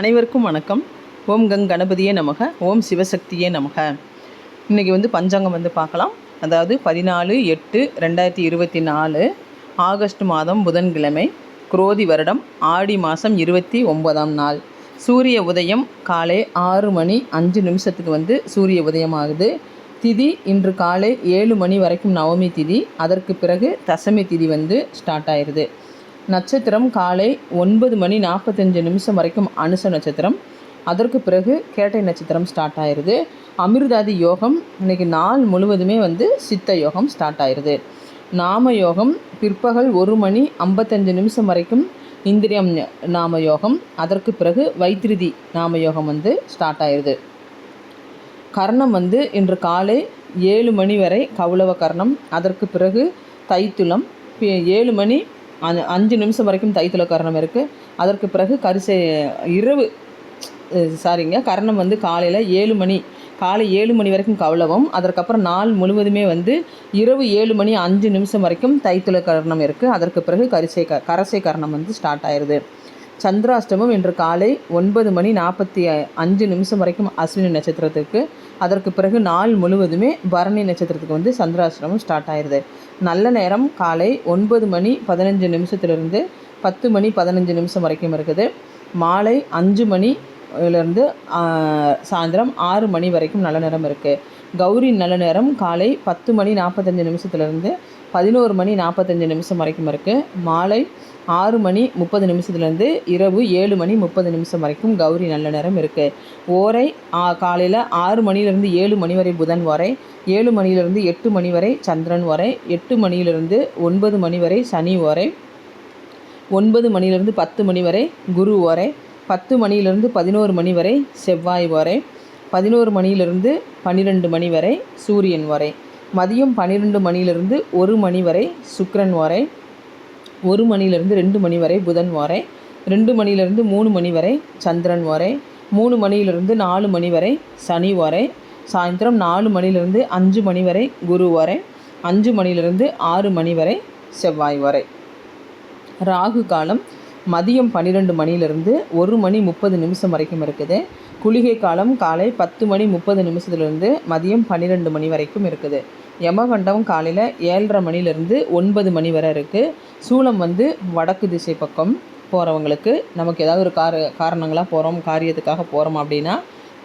அனைவருக்கும் வணக்கம். ஓம் கங் கணபதியே நமக. ஓம் சிவசக்தியே நமக. இன்றைக்கி வந்து பஞ்சாங்கம் வந்து பார்க்கலாம். அதாவது பதினாலு எட்டு ரெண்டாயிரத்தி இருபத்தி நாலு ஆகஸ்ட் மாதம் புதன்கிழமை குரோதி வருடம் ஆடி மாதம் இருபத்தி ஒன்பதாம் நாள். சூரிய உதயம் காலை ஆறு மணி அஞ்சு நிமிஷத்துக்கு வந்து சூரிய உதயம் ஆகுது திதி இன்று காலை ஏழு மணி வரைக்கும் நவமி திதி. அதற்கு பிறகு தசமி திதி வந்து ஸ்டார்ட் ஆயிடுது நட்சத்திரம் காலை ஒன்பது மணி நாற்பத்தஞ்சு நிமிஷம் வரைக்கும் அனுச நட்சத்திரம். அதற்கு பிறகு கேட்டை நட்சத்திரம் ஸ்டார்ட் ஆயிடுது அமிர்தாதி யோகம் இன்றைக்கி நாள் முழுவதுமே வந்து சித்த யோகம் ஸ்டார்ட் ஆயிடுது நாம யோகம் பிற்பகல் ஒரு மணி ஐம்பத்தஞ்சு நிமிஷம் வரைக்கும் இந்திரியம் நாம யோகம். அதற்கு பிறகு வைத்திருதி நாம யோகம் வந்து ஸ்டார்ட் ஆயிடுது கர்ணம் வந்து இன்று காலை ஏழு மணி வரை கவுளவ கர்ணம். அதற்கு பிறகு தைத்துளம் ஏழு மணி அந்த அஞ்சு நிமிஷம் வரைக்கும் தைத்துல கரணம் இருக்குது அதற்கு பிறகு கரிசை இரவு சாரிங்க கரணம் வந்து காலையில் ஏழு மணி காலை ஏழு மணி வரைக்கும் கவலவும் அதற்கப்புறம் நாள் முழுவதுமே வந்து இரவு ஏழு மணி அஞ்சு நிமிஷம் வரைக்கும் தைத்துல கரணம் இருக்குது அதற்கு பிறகு கரிசை க கரசை கரணம் வந்து ஸ்டார்ட் ஆயிடுது சந்திராஷ்டமம் இன்று காலை ஒன்பது மணி நாற்பத்தி அஞ்சு நிமிஷம் வரைக்கும் அஸ்வினி நட்சத்திரத்துக்கு அதற்கு பிறகு நாள் முழுவதுமே பரணி நட்சத்திரத்துக்கு வந்து சந்திராசிரமம் ஸ்டார்ட் ஆயிடுது நல்ல நேரம் காலை ஒன்பது மணி பதினஞ்சு நிமிஷத்துலேருந்து பத்து மணி பதினஞ்சு நிமிஷம் வரைக்கும் இருக்குது. மாலை அஞ்சு மணி இருந்து சாயந்தரம் ஆறு மணி வரைக்கும் நல்ல நேரம் இருக்குது கௌரி நல்ல நேரம் காலை பத்து மணி நாற்பத்தஞ்சு நிமிஷத்துலேருந்து பதினோரு மணி நாற்பத்தஞ்சு நிமிஷம் வரைக்கும் இருக்குது மாலை ஆறு மணி முப்பது நிமிஷத்துலேருந்து இரவு ஏழு மணி முப்பது நிமிஷம் வரைக்கும் கௌரி நல்ல நேரம் இருக்குது ஓரை காலையில் ஆறு மணிலேருந்து ஏழு மணி வரை புதன் வரை ஏழு மணியிலிருந்து எட்டு மணி வரை சந்திரன் வரை எட்டு மணியிலிருந்து ஒன்பது மணி வரை சனி வரை ஒன்பது மணியிலிருந்து பத்து மணி வரை குரு வரை பத்து மணியிலிருந்து பதினோரு மணி வரை செவ்வாய் வரை பதினோரு மணியிலிருந்து பன்னிரெண்டு மணி வரை சூரியன் வரை மதியம் பன்னிரெண்டு மணியிலிருந்து ஒரு மணி வரை சுக்கரன் வரை ஒரு மணியிலிருந்து ரெண்டு மணி வரை புதன் வரை ரெண்டு மணியிலிருந்து மூணு மணி வரை சந்திரன் வரை மூணு மணியிலிருந்து நாலு மணி வரை சனி வரை சாயந்தரம் நாலு மணிலிருந்து அஞ்சு மணி வரை குரு வரை அஞ்சு மணிலிருந்து ஆறு மணி வரை செவ்வாய் வரை. ராகு காலம் மதியம் பன்னிரெண்டு மணிலிருந்து ஒரு மணி முப்பது நிமிஷம் வரைக்கும் இருக்குது. குளிகை காலம் காலை பத்து மணி முப்பது நிமிஷத்துலேருந்து மதியம் பன்னிரெண்டு மணி வரைக்கும் இருக்குது. யமகண்டம் காலையில் ஏழரை மணிலேருந்து ஒன்பது மணி வரை இருக்குது சூளம் வந்து வடக்கு திசை பக்கம் போகிறவங்களுக்கு நமக்கு ஏதாவது ஒரு கார காரணங்களாக போகிறோம் காரியத்துக்காக போகிறோம் அப்படின்னா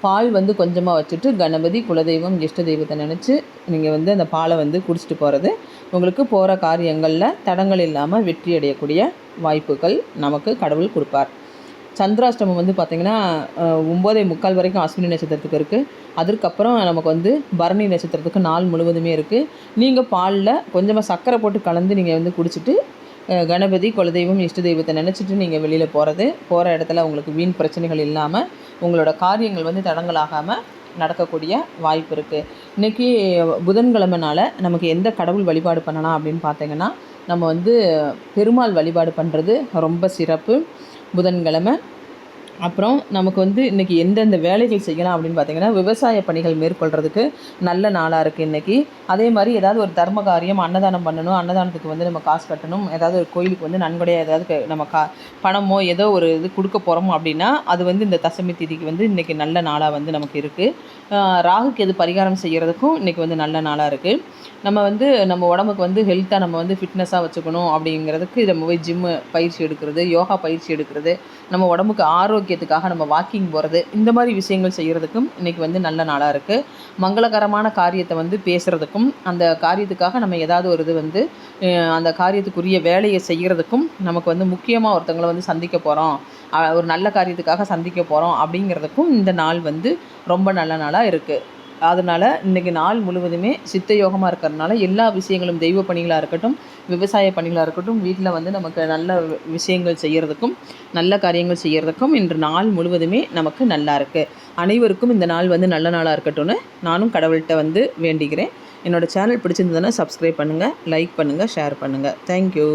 பால் வந்து கொஞ்சமாக வச்சுட்டு கணபதி குலதெய்வம் இஷ்ட தெய்வத்தை நினச்சி நீங்கள் வந்து அந்த பாலை வந்து குடிச்சிட்டு போகிறது உங்களுக்கு போகிற காரியங்களில் தடங்கள் இல்லாமல் வெற்றி அடையக்கூடிய வாய்ப்புகள் நமக்கு கடவுள் கொடுப்பார். சந்திராஷ்டமம் வந்து பார்த்திங்கன்னா ஒம்போதே முக்கால் வரைக்கும் அஸ்வினி நட்சத்திரத்துக்கு இருக்குது அதற்கப்புறம் நமக்கு வந்து பரணி நட்சத்திரத்துக்கு நாள் முழுவதுமே இருக்குது நீங்கள் பாலில் கொஞ்சமாக சர்க்கரை போட்டு கலந்து நீங்கள் வந்து குடிச்சிட்டு கணபதி குலதெய்வம் இஷ்ட தெய்வத்தை நினச்சிட்டு நீங்கள் வெளியில் போகிறது போகிற இடத்துல உங்களுக்கு வீண் பிரச்சனைகள் இல்லாமல் உங்களோட காரியங்கள் வந்து தடங்கலாகாமல் நடக்கக்கூடிய வாய்ப்பு இருக்குது இன்றைக்கி புதன்கிழமைனால நமக்கு எந்த கடவுள் வழிபாடு பண்ணலாம் அப்படின்னு பார்த்தீங்கன்னா நம்ம வந்து பெருமாள் வழிபாடு பண்ணுறது ரொம்ப சிறப்பு. புதன்கிழமை அப்புறம் நமக்கு வந்து இன்றைக்கி எந்தெந்த வேலைகள் செய்யலாம் அப்படின்னு பார்த்தீங்கன்னா விவசாய பணிகள் மேற்கொள்கிறதுக்கு நல்ல நாளாக இருக்குது இன்றைக்கி அதே மாதிரி ஏதாவது ஒரு தர்ம காரியம் அன்னதானம் பண்ணணும். அன்னதானத்துக்கு வந்து நம்ம காசு கட்டணும். ஏதாவது ஒரு கோயிலுக்கு வந்து நன்கொடையாக ஏதாவது நம்ம கா பணமோ ஏதோ ஒரு இது கொடுக்க போகிறோம் அப்படின்னா அது வந்து இந்த தசமி திதிக்கு வந்து இன்றைக்கி நல்ல நாளாக வந்து நமக்கு இருக்குது ராகுக்கு எது பரிகாரம் செய்கிறதுக்கும் இன்றைக்கி வந்து நல்ல நாளாக இருக்குது நம்ம வந்து நம்ம உடம்புக்கு வந்து ஹெல்த்தாக நம்ம வந்து ஃபிட்னஸாக வச்சுக்கணும் அப்படிங்கிறதுக்கு நம்ம போய் ஜிம்மு பயிற்சி எடுக்கிறது யோகா பயிற்சி எடுக்கிறது நம்ம உடம்புக்கு ஆரோக்கியத்துக்காக நம்ம வாக்கிங் போகிறது இந்த மாதிரி விஷயங்கள் செய்கிறதுக்கும் இன்றைக்கி வந்து நல்ல நாளாக இருக்குது மங்களகரமான காரியத்தை வந்து பேசுகிறதுக்கும் அந்த காரியத்துக்காக நம்ம ஏதாவது ஒரு இது வந்து அந்த காரியத்துக்குரிய வேலையை செய்கிறதுக்கும் நமக்கு வந்து முக்கியமாக ஒருத்தங்களை வந்து சந்திக்க போகிறோம் ஒரு நல்ல காரியத்துக்காக சந்திக்க போகிறோம் அப்படிங்கிறதுக்கும் இந்த நாள் வந்து ரொம்ப நல்ல நாளாக இருக்குது அதனால் இன்றைக்கி நாள் முழுவதுமே சித்த யோகமாக இருக்கிறதுனால எல்லா விஷயங்களும் தெய்வ பணிகளாக இருக்கட்டும் விவசாய பணிகளாக இருக்கட்டும் வீட்டில் வந்து நமக்கு நல்ல விஷயங்கள் செய்கிறதுக்கும் நல்ல காரியங்கள் செய்கிறதுக்கும் இன்று நாள் முழுவதுமே நமக்கு நல்லா இருக்குது அனைவருக்கும் இந்த நாள் வந்து நல்ல நாளாக இருக்கட்டும்னு நானும் கடவுள்கிட்ட வந்து வேண்டிக்கிறேன் என்னோடய சேனல் பிடிச்சிருந்ததுன்னா சப்ஸ்கிரைப் பண்ணுங்கள் லைக் பண்ணுங்கள் ஷேர் பண்ணுங்கள் தேங்க்யூ